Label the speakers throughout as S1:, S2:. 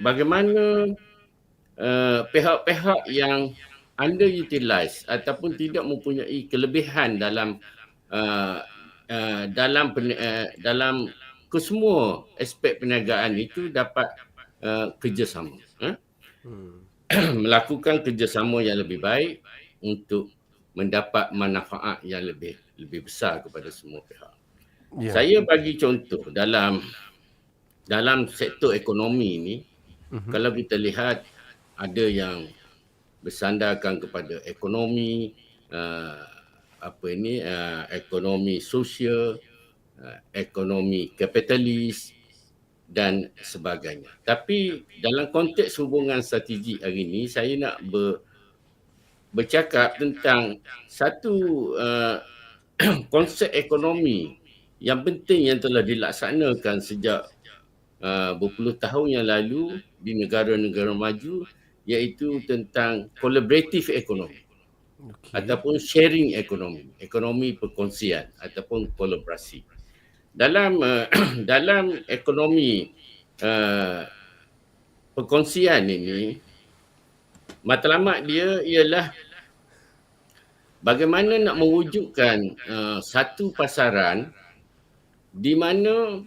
S1: bagaimana uh, pihak-pihak yang underutilized ataupun tidak mempunyai kelebihan dalam uh, uh, dalam uh, dalam kesemua aspek perniagaan itu dapat uh, kerjasama. Uh? Hmm. melakukan kerjasama yang lebih baik untuk mendapat manfaat yang lebih lebih besar kepada semua pihak. Yeah. Saya bagi contoh dalam dalam sektor ekonomi ini uh-huh. kalau kita lihat ada yang bersandarkan kepada ekonomi uh, apa ini uh, ekonomi sosial, uh, ekonomi kapitalis dan sebagainya. Tapi dalam konteks hubungan strategi hari ini saya nak ber, bercakap tentang satu uh, konsep ekonomi yang penting yang telah dilaksanakan sejak uh, berpuluh tahun yang lalu di negara-negara maju iaitu tentang collaborative ekonomi okay. ataupun sharing ekonomi, ekonomi perkongsian ataupun kolaborasi dalam uh, dalam ekonomi uh, perkongsian ini matlamat dia ialah bagaimana nak mewujudkan uh, satu pasaran di mana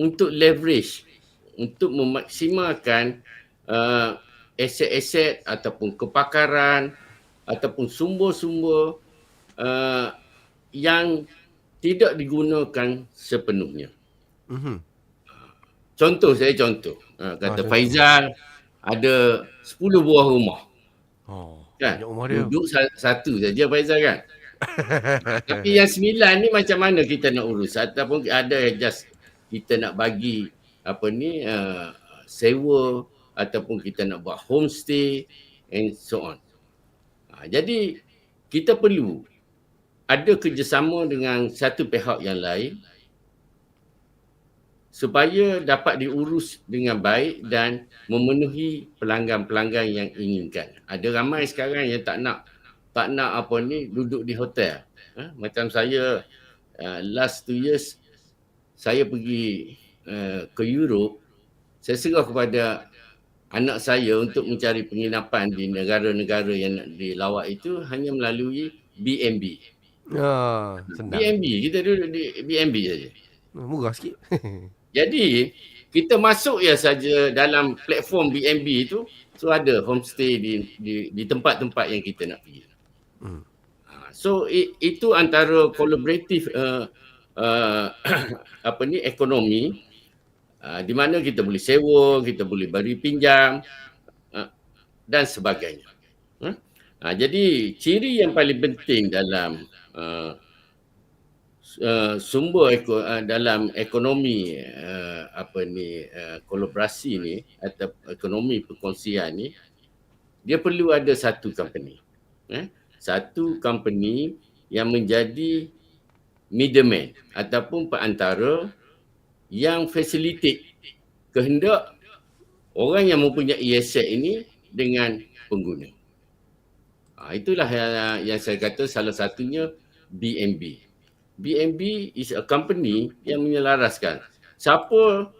S1: untuk leverage untuk memaksimalkan uh, aset-aset ataupun kepakaran ataupun sumber-sumber uh, yang tidak digunakan sepenuhnya. Mm-hmm. Contoh saya contoh. Ha, kata oh, Faizal ada 10 buah rumah. Oh. Kan? Rumah dia. Duduk satu saja Faizal kan. Tapi yang sembilan ni macam mana kita nak urus ataupun ada just kita nak bagi apa ni uh, sewa ataupun kita nak buat homestay and so on. Ha, jadi kita perlu ada kerjasama dengan satu pihak yang lain supaya dapat diurus dengan baik dan memenuhi pelanggan-pelanggan yang inginkan. Ada ramai sekarang yang tak nak tak nak apa ni duduk di hotel. Ha? Macam saya uh, last two years saya pergi uh, ke Europe, saya serah kepada anak saya untuk mencari penginapan di negara-negara yang nak dilawat itu hanya melalui.
S2: Ya,
S1: senang. BNB, kita duduk di BNB saja.
S2: Oh, murah sikit.
S1: Jadi, kita masuk ya saja dalam platform BNB itu, so ada homestay di di, di tempat-tempat yang kita nak pergi. Hmm. Ha, so it, itu antara kolaboratif uh, uh, apa ni ekonomi uh, di mana kita boleh sewa, kita boleh beri pinjam uh, dan sebagainya. Uh, uh, jadi ciri yang paling penting dalam uh, uh, sumber eko, uh, dalam ekonomi uh, apa ni uh, kolaborasi ni atau ekonomi perkongsian ni dia perlu ada satu company eh? satu company yang menjadi middleman ataupun perantara yang facilitate kehendak orang yang mempunyai aset ini dengan pengguna. Ha, itulah yang, yang saya kata salah satunya BNB. BNB is a company yang menyelaraskan. Siapa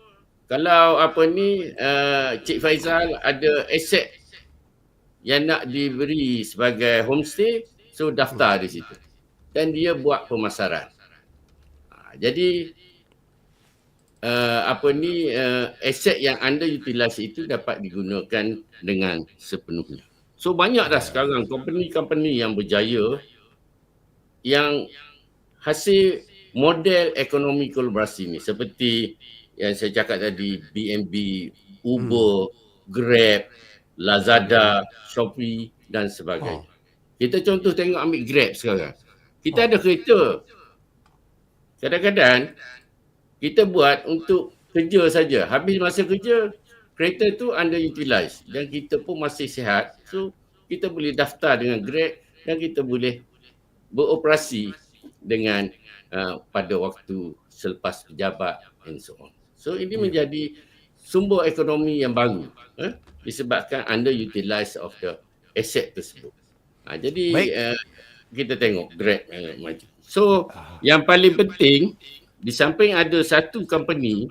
S1: kalau apa ni uh, Cik Faizal ada aset yang nak diberi sebagai homestay, so daftar di situ. Dan dia buat pemasaran. Ha, jadi uh, apa ni uh, aset yang underutilized itu dapat digunakan dengan sepenuhnya. So banyak dah sekarang company-company yang berjaya yang hasil model ekonomi kolaborasi ni seperti yang saya cakap tadi BNB, Uber, hmm. Grab, Lazada, Shopee dan sebagainya. Oh. Kita contoh tengok ambil Grab sekarang. Kita oh. ada kereta. Kadang-kadang kita buat untuk kerja saja. Habis masa kerja, kereta tu underutilized dan kita pun masih sihat. So kita boleh daftar dengan Grab dan kita boleh beroperasi dengan uh, pada waktu selepas pejabat and so on. So ini hmm. menjadi sumber ekonomi yang baru eh, disebabkan underutilized of the asset tersebut. Ha, jadi uh, kita tengok Grab uh, maju. So uh. yang paling penting di samping ada satu company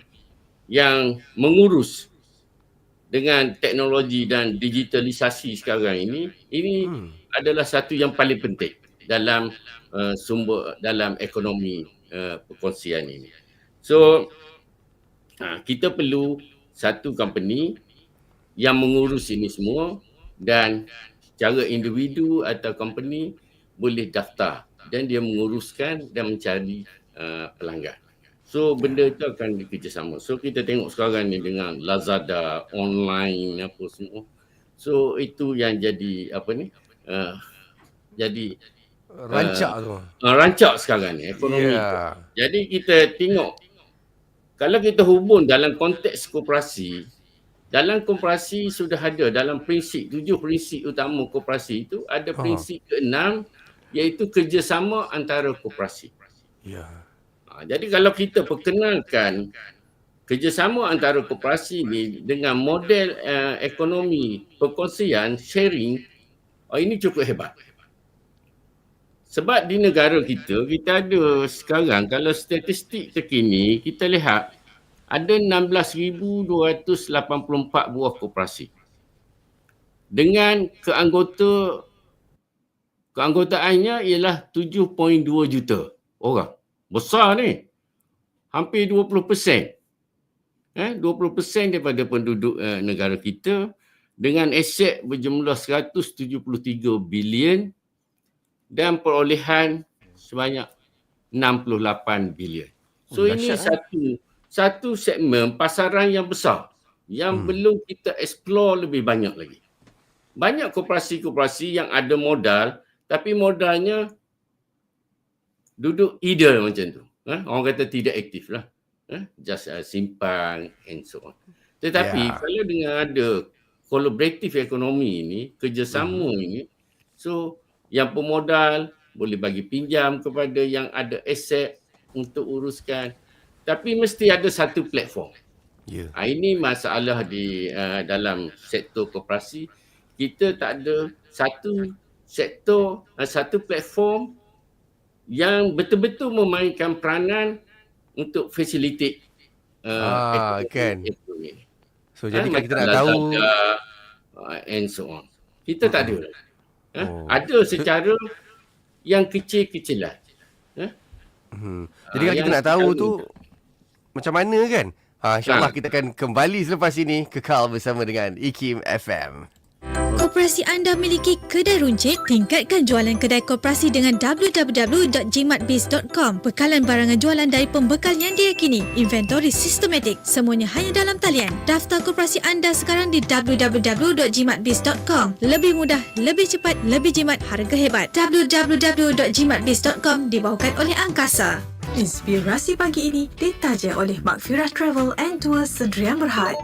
S1: yang mengurus dengan teknologi dan digitalisasi sekarang ini, ini
S2: Hmm.
S1: adalah satu yang paling penting dalam uh, sumber dalam ekonomi uh, perkongsian ini. So uh, kita perlu satu company yang mengurus ini semua dan secara individu atau company boleh daftar dan dia menguruskan dan mencari uh, pelanggan. So benda itu akan dikerjasama. So kita tengok sekarang ni dengan Lazada, online apa semua. So itu yang jadi apa ni? Uh, jadi
S2: Rancak tu.
S1: uh, rancak sekarang ni ekonomi.
S2: Ya.
S1: Jadi kita tengok kalau kita hubung dalam konteks koperasi, dalam koperasi sudah ada dalam prinsip, tujuh prinsip utama koperasi itu ada
S2: Ha.
S1: prinsip keenam iaitu kerjasama antara koperasi.
S2: Ya.
S1: Ha, jadi kalau kita perkenalkan kerjasama antara koperasi ni dengan model uh, ekonomi perkongsian, sharing, oh, ini cukup hebat. Sebab di negara kita, kita ada sekarang kalau statistik terkini, kita lihat ada 16,284 buah koperasi. Dengan keanggota keanggotaannya ialah 7.2 juta orang. Besar ni. Hampir 20%. Eh, 20% daripada penduduk uh, negara kita dengan aset berjumlah 173 bilion dan perolehan sebanyak 68 bilion. So
S2: Oh,
S1: ini
S2: eh?
S1: satu satu segmen pasaran yang besar yang
S2: Hmm.
S1: belum kita explore lebih banyak lagi. Banyak koperasi-koperasi yang ada modal tapi modalnya duduk idle macam tu. Eh? Orang kata tidak aktif lah. Eh? Just uh, simpan and so on. Tetapi
S2: Ya.
S1: kalau dengan ada collaborative ekonomi ini, kerjasama
S2: Mhm.
S1: ini, so yang pemodal boleh bagi pinjam kepada yang ada aset untuk uruskan. Tapi mesti ada satu platform.
S2: Ya.
S1: Ha, ini masalah di uh, dalam sektor koperasi. Kita tak ada satu sektor, uh, satu platform yang betul-betul memainkan peranan untuk facilitate
S2: Ah, kan.
S1: ekonomi.
S2: So jadi
S1: Ah,
S2: kalau kita nak tahu
S1: uh, and so on. Kita tak ada. Eh?
S2: Oh.
S1: Ada secara yang kecil-kecilan.
S2: Hmm.
S1: Ah,
S2: Jadi kalau kita nak tahu tu macam mana kan? Ha, InsyaAllah
S1: Ha.
S2: kita akan kembali selepas ini kekal bersama dengan IKIM FM.
S3: Koperasi anda miliki kedai runcit? Tingkatkan jualan kedai koperasi dengan www.jimatbiz.com. Bekalan barangan jualan dari pembekal yang diyakini. Inventory sistematik. Semuanya hanya dalam talian. Daftar koperasi anda sekarang di www.jimatbiz.com. Lebih mudah, lebih cepat, lebih jimat, harga hebat. www.jimatbiz.com dibawakan oleh Angkasa. Inspirasi pagi ini ditaja oleh Makfirah Travel and Tours Sedrian Berhad.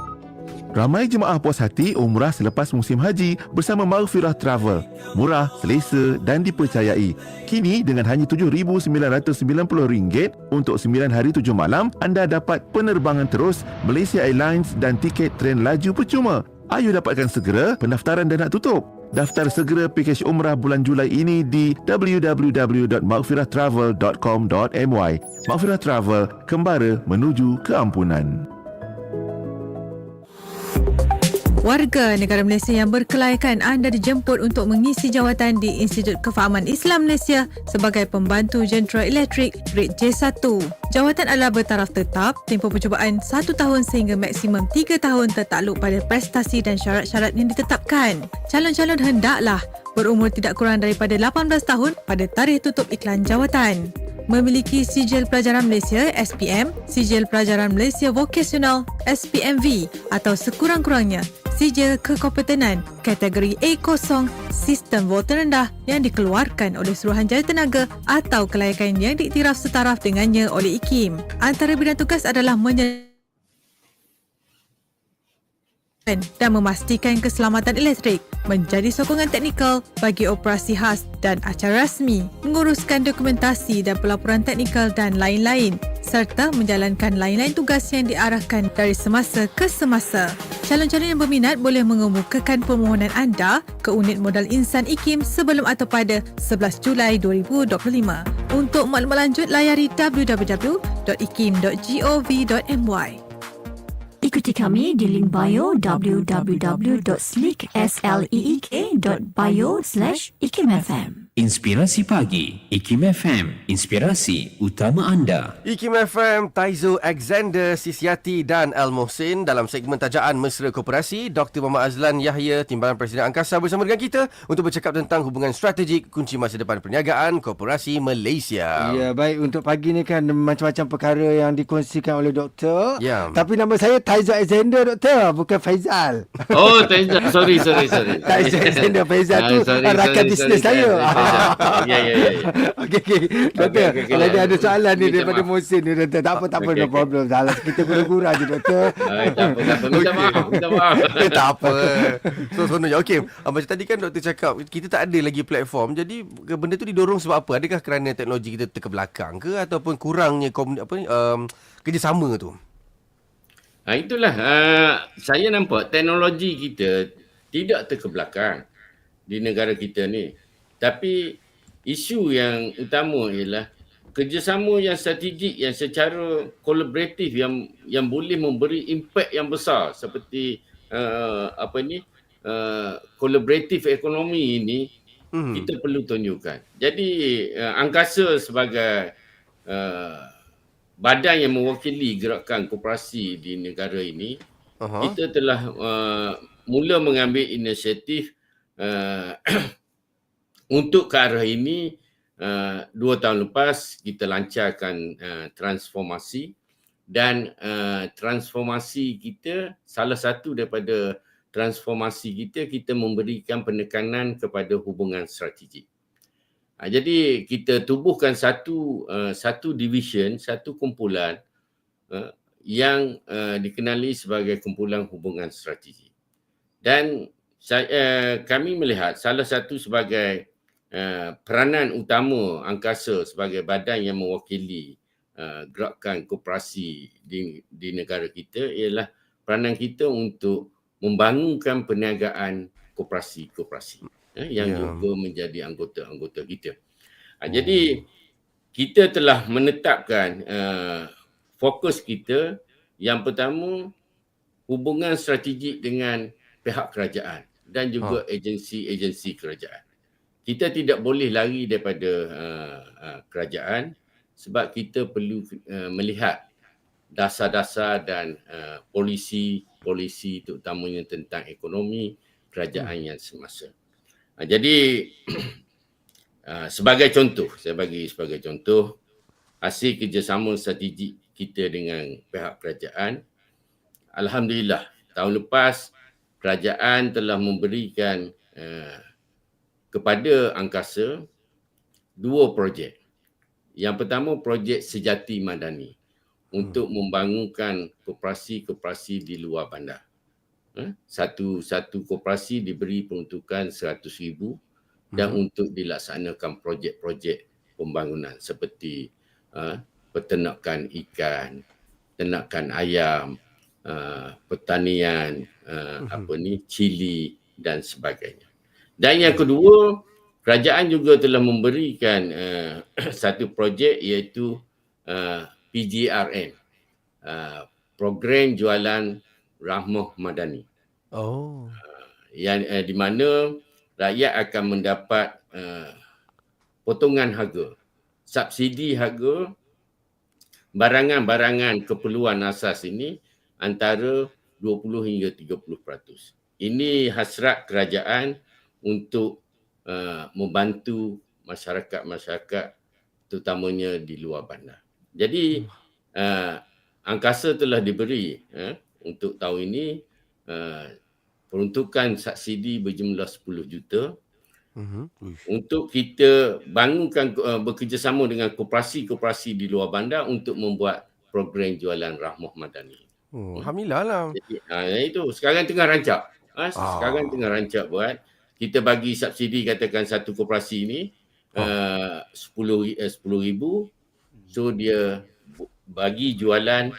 S4: Ramai jemaah puas hati umrah selepas musim haji bersama Maghfirah Travel. Murah, selesa dan dipercayai. Kini dengan hanya RM7,990 untuk 9 hari 7 malam, anda dapat penerbangan terus Malaysia Airlines dan tiket tren laju percuma. Ayo dapatkan segera, pendaftaran dah nak tutup. Daftar segera pakej umrah bulan Julai ini di www.maghfirahtravel.com.my. Maghfirah Travel, kembara menuju keampunan.
S3: Warga negara Malaysia yang berkelaikan anda dijemput untuk mengisi jawatan di Institut Kefahaman Islam Malaysia sebagai pembantu jentera elektrik grade J1. Jawatan adalah bertaraf tetap, tempoh percubaan 1 tahun sehingga maksimum 3 tahun tertakluk pada prestasi dan syarat-syarat yang ditetapkan. Calon-calon hendaklah berumur tidak kurang daripada 18 tahun pada tarikh tutup iklan jawatan memiliki sijil pelajaran Malaysia SPM, sijil pelajaran Malaysia Vokasional SPMV atau sekurang-kurangnya sijil kekompetenan kategori A0 sistem volta rendah yang dikeluarkan oleh Suruhanjaya Tenaga atau kelayakan yang diiktiraf setaraf dengannya oleh IKIM. Antara bidang tugas adalah menyelesaikan dan memastikan keselamatan elektrik, menjadi sokongan teknikal bagi operasi khas dan acara rasmi, menguruskan dokumentasi dan pelaporan teknikal dan lain-lain, serta menjalankan lain-lain tugas yang diarahkan dari semasa ke semasa. Calon-calon yang berminat boleh mengemukakan permohonan anda ke Unit Modal Insan IKIM sebelum atau pada 11 Julai 2025. Untuk maklumat lanjut, layari www.ikim.gov.my.
S5: Ikuti kami di link bio www.sleek.bio slash ikimfm.
S6: Inspirasi Pagi, IKIM FM, inspirasi utama anda.
S2: IKIM FM, Taizo Alexander, Sisiati dan Al Mohsin dalam segmen tajaan Mesra Koperasi. Dr. Muhammad Azlan Yahya, Timbalan Presiden Angkasa bersama dengan kita untuk bercakap tentang hubungan strategik kunci masa depan perniagaan Koperasi Malaysia.
S7: Ya, baik untuk pagi ni kan macam-macam perkara yang dikongsikan oleh doktor.
S2: Ya.
S7: Tapi nama saya Taizo Alexander doktor, bukan Faizal.
S1: Oh, Taizal. Sorry, sorry, sorry.
S7: Taizo Alexander Faizal tu
S1: sorry,
S7: rakan
S1: sorry,
S7: bisnes
S1: sorry,
S7: saya.
S1: Ya, ya, ya. ya.
S7: Okey okey. Doktor, kalau dia ada soalan ni daripada. Musin ni doktor. Tak apa tak apa no problem. Salah kita gurau-gurau je doktor.
S1: Tak apa, tak apa. Minta maaf, minta maaf.
S2: Eh, tak apa. So seronoknya. Okey, ah, macam tadi kan doktor cakap kita tak ada lagi platform. Jadi benda tu didorong sebab apa? Adakah kerana teknologi kita terkebelakang ke ataupun kurangnya komun- apa ni um, kerjasama tu?
S1: Ha, itulah uh, saya nampak teknologi kita tidak terkebelakang di negara kita ni. Tapi isu yang utama ialah kerjasama yang strategik yang secara kolaboratif yang yang boleh memberi impak yang besar seperti uh, apa ni uh, kolaboratif ekonomi ini
S2: Hmm.
S1: kita perlu tunjukkan. Jadi uh, angkasa sebagai uh, badan yang mewakili gerakan koperasi di negara ini,
S2: Aha.
S1: kita telah uh, mula mengambil inisiatif uh, untuk ke arah ini uh, dua tahun lepas kita lancarkan uh, transformasi dan uh, transformasi kita salah satu daripada transformasi kita kita memberikan penekanan kepada hubungan strategik. Ha, jadi kita tubuhkan satu uh, satu division, satu kumpulan uh, yang uh, dikenali sebagai kumpulan hubungan strategi. Dan saya, uh, kami melihat salah satu sebagai uh, peranan utama angkasa sebagai badan yang mewakili uh, gerakan koperasi di, di negara kita ialah peranan kita untuk membangunkan perniagaan koperasi-koperasi eh, yang
S2: Ya.
S1: juga menjadi anggota-anggota kita. Ha, Jadi kita telah menetapkan uh, fokus kita yang pertama hubungan strategik dengan pihak kerajaan dan juga agensi-agensi kerajaan. Kita tidak boleh lari daripada uh, uh, kerajaan sebab kita perlu uh, melihat dasar-dasar dan uh, polisi polisi terutamanya tentang ekonomi kerajaan yang semasa. Uh, jadi uh, sebagai contoh, saya bagi sebagai contoh hasil kerjasama strategik kita dengan pihak kerajaan. Alhamdulillah tahun lepas kerajaan telah memberikan uh, kepada angkasa dua projek. Yang pertama projek sejati madani untuk membangunkan koperasi-koperasi di luar bandar. Eh, Satu satu koperasi diberi peruntukan 100,000 dan untuk dilaksanakan projek-projek pembangunan seperti uh, peternakan ikan, ternakan ayam, uh, pertanian, uh, apa ni, cili dan sebagainya. Dan yang kedua, kerajaan juga telah memberikan uh, satu projek iaitu uh, PGRM, uh, Program Jualan Rahmah Madani
S2: Oh.
S1: yang uh, di mana rakyat akan mendapat uh, potongan harga, subsidi harga barangan-barangan keperluan asas ini antara 20 hingga 30%. Ini hasrat kerajaan untuk uh, membantu masyarakat-masyarakat terutamanya di luar bandar. Jadi uh, angkasa telah diberi uh, untuk tahun ini uh, peruntukan subsidi berjumlah 10 juta
S2: Mhm.
S1: Untuk kita bangunkan uh, bekerjasama dengan koperasi-koperasi di luar bandar untuk membuat program jualan rahmah madani.
S2: Oh, alhamdulillah lah.
S1: Jadi ha, itu sekarang tengah rancak. Ha,
S2: Ah.
S1: sekarang tengah rancak buat. Kita bagi subsidi katakan satu koperasi ni uh, 10 eh, 10 ribu. So dia bagi jualan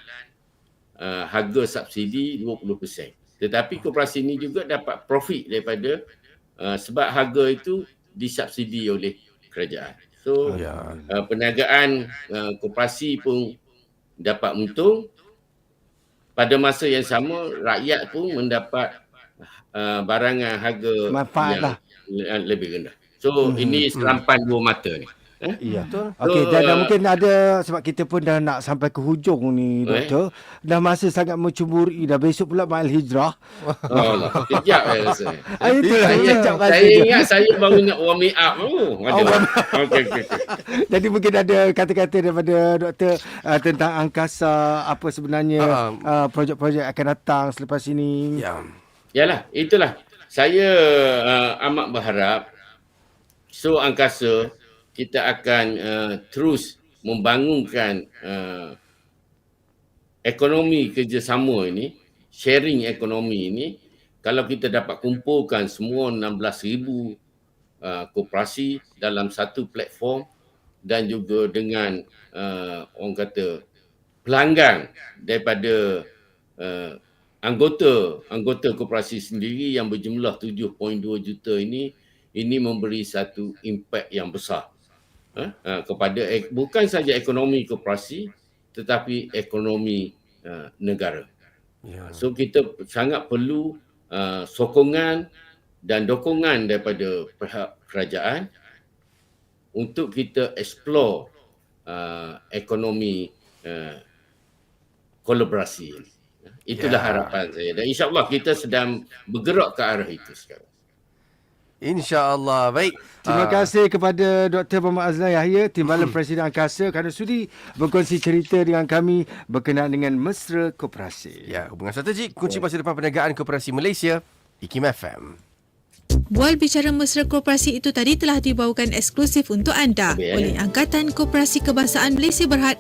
S1: uh, harga subsidi 20%. Tetapi koperasi ini juga dapat profit daripada uh, sebab harga itu disubsidi oleh kerajaan. So uh, perniagaan uh, koperasi pun dapat untung pada masa yang sama rakyat pun mendapat uh, barangan harga
S7: Manfaat
S1: yang
S7: lah.
S1: le- lebih rendah. So ini serampan dua mata ni. Eh?
S7: Iya.
S2: Betul.
S7: Okey,
S1: So,
S7: dan, dan
S1: uh,
S7: mungkin ada sebab kita pun dah nak sampai ke hujung ni,
S1: Eh?
S7: doktor. Dah masa sangat mencuburi dah besok pula Mail Hijrah.
S1: Oh Allah, kejap saya rasa.
S7: Ah, itu lah,
S1: Saya, saya
S7: je.
S1: ingat saya baru nak warming up tu. Ada. Okey okey.
S7: Jadi mungkin ada kata-kata daripada doktor uh, tentang angkasa apa sebenarnya
S2: Ah,
S7: uh, projek-projek akan datang selepas ini.
S2: Ya.
S1: Yalah, itulah. Saya uh, amat berharap so angkasa kita akan uh, terus membangunkan uh, ekonomi kerjasama ini, sharing ekonomi ini. Kalau kita dapat kumpulkan semua 16,000 uh, koperasi dalam satu platform dan juga dengan uh, orang kata pelanggan daripada uh, anggota anggota koperasi sendiri yang berjumlah 7.2 juta ini ini memberi satu impak yang besar eh, kepada ek, bukan saja ekonomi koperasi tetapi ekonomi uh, negara.
S2: Ya.
S1: So kita sangat perlu uh, sokongan dan dokongan daripada pihak kerajaan untuk kita explore uh, ekonomi uh, kolaborasi ini. Itulah
S2: Ya.
S1: harapan saya dan insyaAllah kita sedang bergerak ke arah itu sekarang.
S2: InsyaAllah. Baik.
S7: Terima
S2: Ah,
S7: kasih kepada Dr. Muhammad Azlan Yahya, Timbalan Presiden Angkasa kerana sudi berkongsi cerita dengan kami berkenaan dengan mesra koperasi.
S2: Ya, hubungan strategik kunci masa depan perniagaan koperasi Malaysia IKIM FM.
S3: Bual bicara mesra koperasi itu tadi telah dibawakan eksklusif untuk anda
S1: eh?
S3: oleh Angkatan Koperasi Kebangsaan Malaysia Berhad